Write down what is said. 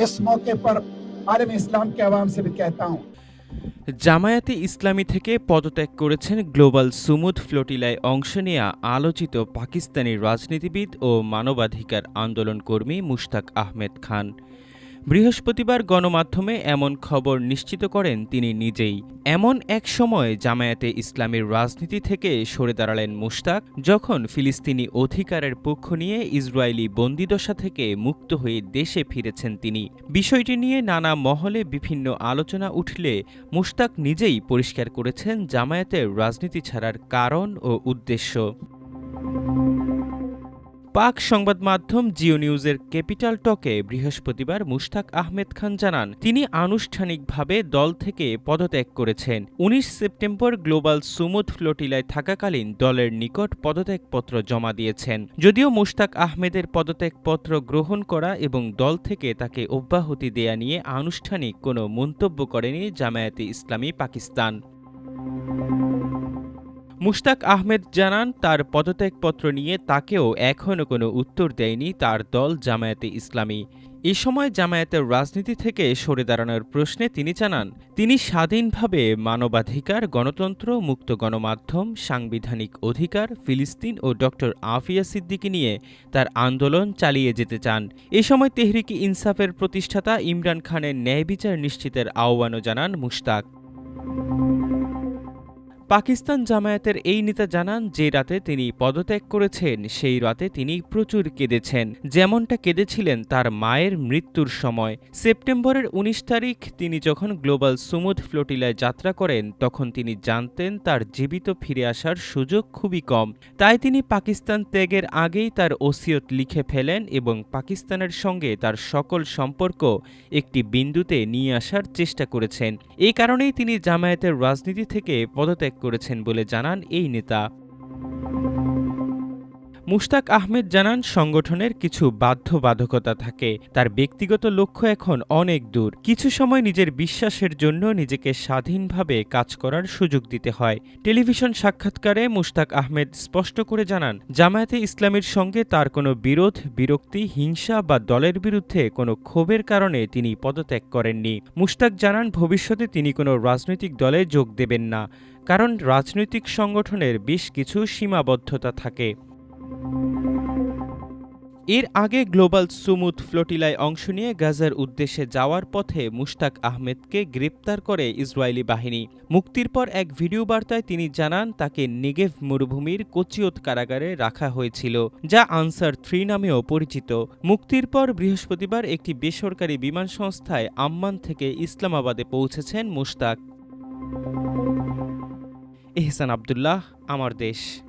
इस मौके पर आलम इस्लाम के आवाम से भी कहता हूँ জামায়াতে ইসলামী থেকে পদত্যাগ করেছেন গ্লোবাল সুমুদ ফ্লোটিলায় অংশ নেয়া আলোচিত পাকিস্তানি রাজনীতিবিদ ও মানবাধিকার আন্দোলন কর্মী মুশতাক আহমেদ খান বৃহস্পতিবার গণমাধ্যমে এমন খবর নিশ্চিত করেন তিনি নিজেই। এমন এক সময় জামায়াতে ইসলামীর রাজনীতি থেকে সরে দাঁড়ালেন মুশতাক, যখন ফিলিস্তিনি অধিকারের পক্ষ নিয়ে ইসরায়েলি বন্দিদশা থেকে মুক্ত হয়ে দেশে ফিরেছেন তিনি। বিষয়টি নিয়ে নানা মহলে বিভিন্ন আলোচনা উঠলে মুশতাক নিজেই পরিষ্কার করেছেন জামায়াতের রাজনীতি ছাড়ার কারণ ও উদ্দেশ্য। পাক সংবাদ মাধ্যম জিও নিউজের ক্যাপিটাল টকে বৃহস্পতিবার মুশতাক আহমেদ খান জানান, তিনি আনুষ্ঠানিকভাবে দল থেকে পদত্যাগ করেছেন। উনিশ সেপ্টেম্বর গ্লোবাল সুমুদ ফ্লোটিলায় থাকাকালীন দলের নিকট পদত্যাগপত্র জমা দিয়েছেন। যদিও মুশতাক আহমেদের পদত্যাগপত্র গ্রহণ করা এবং দল থেকে তাকে অব্যাহতি দেয়া নিয়ে আনুষ্ঠানিক কোনো মন্তব্য করেনি জামায়াতে ইসলামী পাকিস্তান। মুশতাক আহমেদ জানান, তার পদত্যাগপত্র নিয়ে তাকেও এখনও কোনো উত্তর দেয়নি তার দল জামায়াতে ইসলামী। এ সময় জামায়াতের রাজনীতি থেকে সরে দাঁড়ানোর প্রশ্নে তিনি জানান, তিনি স্বাধীনভাবে মানবাধিকার, গণতন্ত্র, মুক্ত গণমাধ্যম, সাংবিধানিক অধিকার, ফিলিস্তিন ও ডক্টর আফিয়া সিদ্দিকি নিয়ে তার আন্দোলন চালিয়ে যেতে চান। এ সময় তেহরিকি ইনসাফের প্রতিষ্ঠাতা ইমরান খানের ন্যায় বিচার নিশ্চিতের আহ্বানও জানান মুশতাক। পাকিস্তান জামায়াতের এই নেতা জানান, যে রাতে তিনি পদত্যাগ করেছেন, সেই রাতে তিনি প্রচুর কেঁদেছেন। যেমনটা কেঁদেছিলেন তার মায়ের মৃত্যুর সময়। সেপ্টেম্বরের ১৯ তারিখ তিনি যখন গ্লোবাল সুমুদ ফ্লোটিলায় যাত্রা করেন, তখন তিনি জানতেন তার জীবিত ফিরে আসার সুযোগ খুবই কম। তাই তিনি পাকিস্তান ত্যাগের আগেই তার ওসিয়ত লিখে ফেলেন এবং পাকিস্তানের সঙ্গে তার সকল সম্পর্ক একটি বিন্দুতে নিয়ে আসার চেষ্টা করেছেন। এই কারণেই তিনি জামায়াতের রাজনীতি থেকে পদত্যাগ করেছেন বলে জানান এই নেতা। মুশতাক আহমেদ জানান, সংগঠনের কিছু বাধ্যবাধকতা থাকে। তার ব্যক্তিগত লক্ষ্য এখন অনেক দূর। কিছু সময় নিজের বিশ্বাসের জন্য নিজেকে স্বাধীনভাবে কাজ করার সুযোগ দিতে হয়। টেলিভিশন সাক্ষাৎকারে মুশতাক আহমেদ স্পষ্ট করে জানান, জামায়াতে ইসলামীর সঙ্গে তার কোনো বিরোধ, বিরক্তি, হিংসা বা দলের বিরুদ্ধে কোনো ক্ষোভের কারণে তিনি পদত্যাগ করেননি। মুশতাক জানান, ভবিষ্যতে তিনি কোনো রাজনৈতিক দলে যোগ দেবেন না। কারণ রাজনৈতিক সংগঠনের বেশ কিছু সীমাবদ্ধতা থাকে। এর আগে গ্লোবাল সুমুদ ফ্লোটিলায় অংশ নিয়ে গাজার উদ্দেশ্যে যাওয়ার পথে মুশতাক আহমেদকে গ্রেপ্তার করে ইসরায়েলি বাহিনী। মুক্তির পর এক ভিডিও বার্তায় তিনি জানান, তাকে নেগেভ মরুভূমির কোচিয়ত কারাগারে রাখা হয়েছিল, যা আনসার থ্রি নামেও পরিচিত। মুক্তির পর বৃহস্পতিবার একটি বেসরকারি বিমান সংস্থায় আম্মান থেকে ইসলামাবাদে পৌঁছেছেন মুশতাক। এহসান আবদুল্লাহ আমার দেশ।